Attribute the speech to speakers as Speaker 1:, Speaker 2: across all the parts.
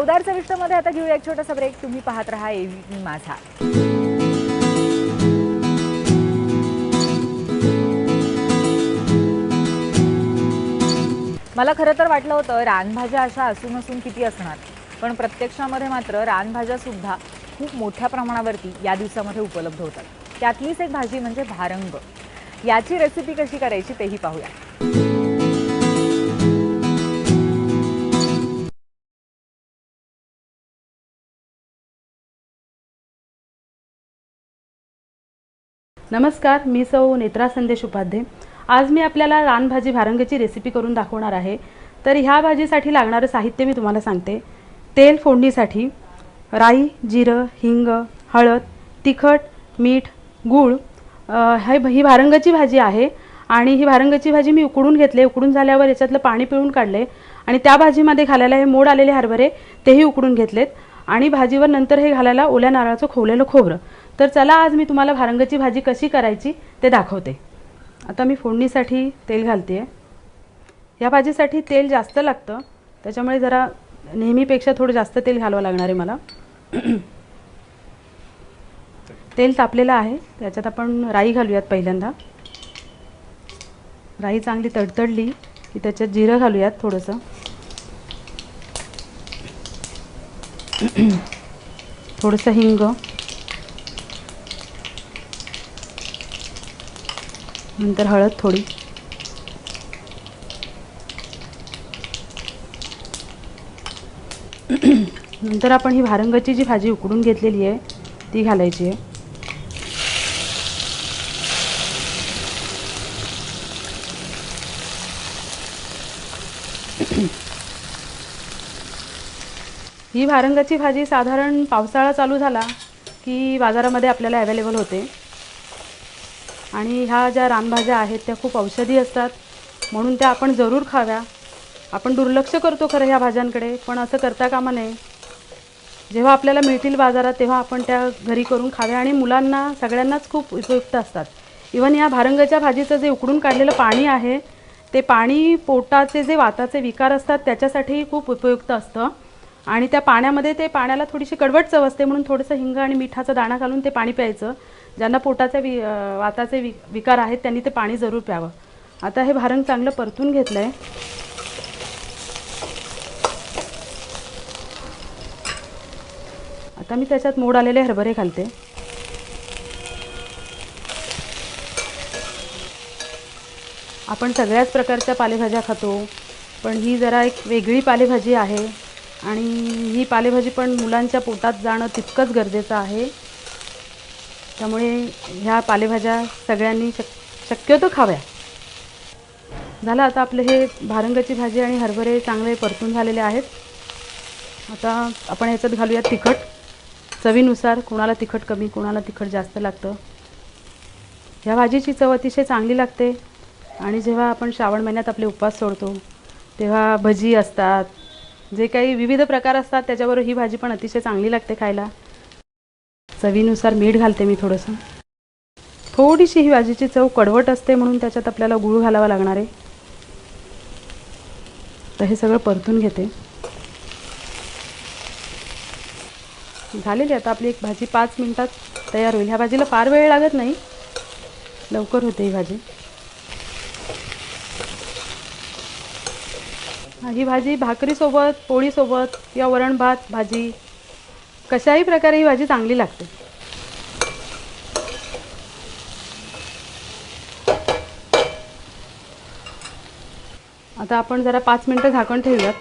Speaker 1: चौदार चविष्टमध्ये आता घेऊया एक छोटासा ब्रेक तुम्ही पाहत राहा एव्ही माझा. मला खरं तर वाटलं होतं रानभाज्या अशा असून असून किती असणार? पण प्रत्यक्षामध्ये मात्र रानभाज्या सुद्धा खूप मोठ्या प्रमाणावरती या दिवसामध्ये उपलब्ध होतात. त्यातलीच एक भाजी म्हणजे भारंग. याची रेसिपी कशी करायची तेही पाहूया.
Speaker 2: नमस्कार मी सौ नेत्रा संदेश उपाध्ये. आज मी आपल्याला रानभाजी भारंगची रेसिपी करून दाखवणार आहे. तर ह्या भाजीसाठी लागणारं साहित्य मी तुम्हाला सांगते. तेल फोडणीसाठी राई जिरं हिंग हळद तिखट मीठ गूळ हे ही भारंगाची भाजी आहे आणि ही भारंगाची भाजी मी उकडून घेतले. उकडून झाल्यावर याच्यातलं पाणी पिळून काढले आणि त्या भाजीमध्ये घालायला हे मोड आलेले हरभरे तेही उकडून घेतलेत आणि भाजीवर नंतर हे घालायला ओल्या नारळाचं खोवलेलं खोबरं. तर चला आज मी तुम्हाला भारंगाची भाजी कशी करायची ते दाखवते. आता मी फोडणीसाठी तेल घालते आहे या भाजीसाठी तेल जास्त लागतं. त्याच्यामुळे जरा नेहमीपेक्षा थोडं जास्त तेल घालावं लागणार आहे मला. तेल तापलेलं आहे. त्याच्यात आपण राई घालूयात पहिल्यांदा. राई चांगली तडतडली की त्याच्यात जिरं घालूयात थोडंसं. थोडंसं हिंग नंतर हळद थोडी. नंतर आपण ही भारंगाची जी भाजी उकडून घेतलेली आहे ती घालायची आहे. ही भारंगाची भाजी साधारण पावसाळा चालू झाला की बाजारामध्ये आपल्याला अवेलेबल होते. आणि ह्या ज्या रानभाज्या आहेत त्या खूप औषधी असतात. म्हणून त्या आपण जरूर खाव्या. आपण दुर्लक्ष करतो खरं ह्या भाज्यांकडे पण असं करता कामा नये. जेव्हा आपल्याला मिळतील बाजारात तेव्हा आपण त्या घरी करून खाव्या आणि मुलांना सगळ्यांनाच खूप उपयुक्त असतात. इवन या भारंगाच्या भाजीचं जे उकडून काढलेलं पाणी आहे ते पाणी पोटाचे जे वाताचे विकार असतात त्याच्यासाठीही खूप उपयुक्त असतं. आणि त्या पाण्यामध्ये ते पाण्याला थोडीशी कडवट चव असते म्हणून थोडंसं हिंग आणि मिठाचा दाणा घालून ते पाणी प्यायचं. ज्यांना पोटाचे वि वाताचे वि विकार आहेत त्यांनी ते पाणी जरूर प्यावं. आता हे भारण चांगलं परतून घेतलं आहे आता मी त्याच्यात मोड आलेले हरभरे घालते. आपण सगळ्याच प्रकारच्या पालेभाज्या खातो पण ही जरा एक वेगळी पालेभाजी आहे. आणि ही पालेभाजी पण मुलांच्या पोटात जाणं तितकंच गरजेचं आहे. त्यामुळे ह्या पालेभाज्या सगळ्यांनी शक शक्यतो खाव्या. झालं आता आपलं हे भारंगाची भाजी आणि हरभरे चांगले परतून झालेले आहेत. आता आपण ह्याच्यात घालूया तिखट. चवीनुसार कोणाला तिखट कमी कोणाला तिखट जास्त लागतं. ह्या भाजीची चव अतिशय चांगली लागते. आणि जेव्हा आपण श्रावण महिन्यात आपले उपवास सोडतो तेव्हा भजी असतात जे काही विविध प्रकार असतात त्याच्याबरोबर ही भाजी पण अतिशय चांगली लागते खायला. चवीनुसार मीठ घालते मी थोडंसं. थोडीशी ही भाजीची चव कडवट असते म्हणून त्याच्यात आपल्याला गूळ घालावा लागणार आहे. तर हे सगळं परतून घेते. झालेली आता आपली एक भाजी पाच मिनटात तयार होईल. ह्या भाजीला फार वेळ लागत नाही. लवकर होते ही भाजी. ही भाजी भाकरीसोबत पोळीसोबत किंवा वरण भात भाजी कशाही प्रकारे ही भाजी चांगली लागते. आता आपण जरा पाच मिनटं झाकण ठेवूयात.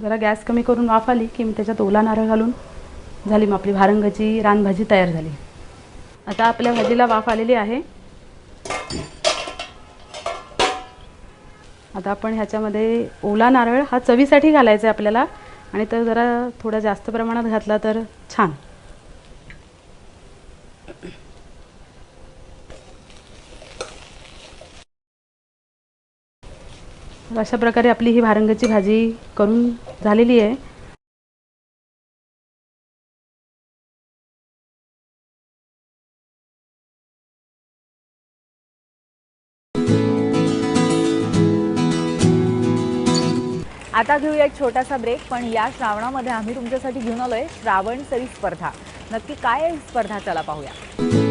Speaker 2: जरा गॅस कमी करून वाफ आली की मी त्याच्यात ओला नारळ घालून झाली मग आपली भारंगाची रानभाजी तयार झाली. आता आपल्या भाजीला वाफ आलेली आहे. आता आपण ह्याच्यामध्ये ओला नारळ हा चवीसाठी घालायचा आहे आपल्याला. आणि तर जरा थोडा जास्त प्रमाणात घातला तर छान. अशा प्रकारे आपली ही भारंगाची भाजी करून झालेली आहे.
Speaker 1: आता घेऊया एक छोटासा ब्रेक पण या श्रावणामध्ये आम्ही तुमच्यासाठी घेऊन आलोय श्रावण सरी स्पर्धा. नक्की काय आहे स्पर्धा? चला पाहूया.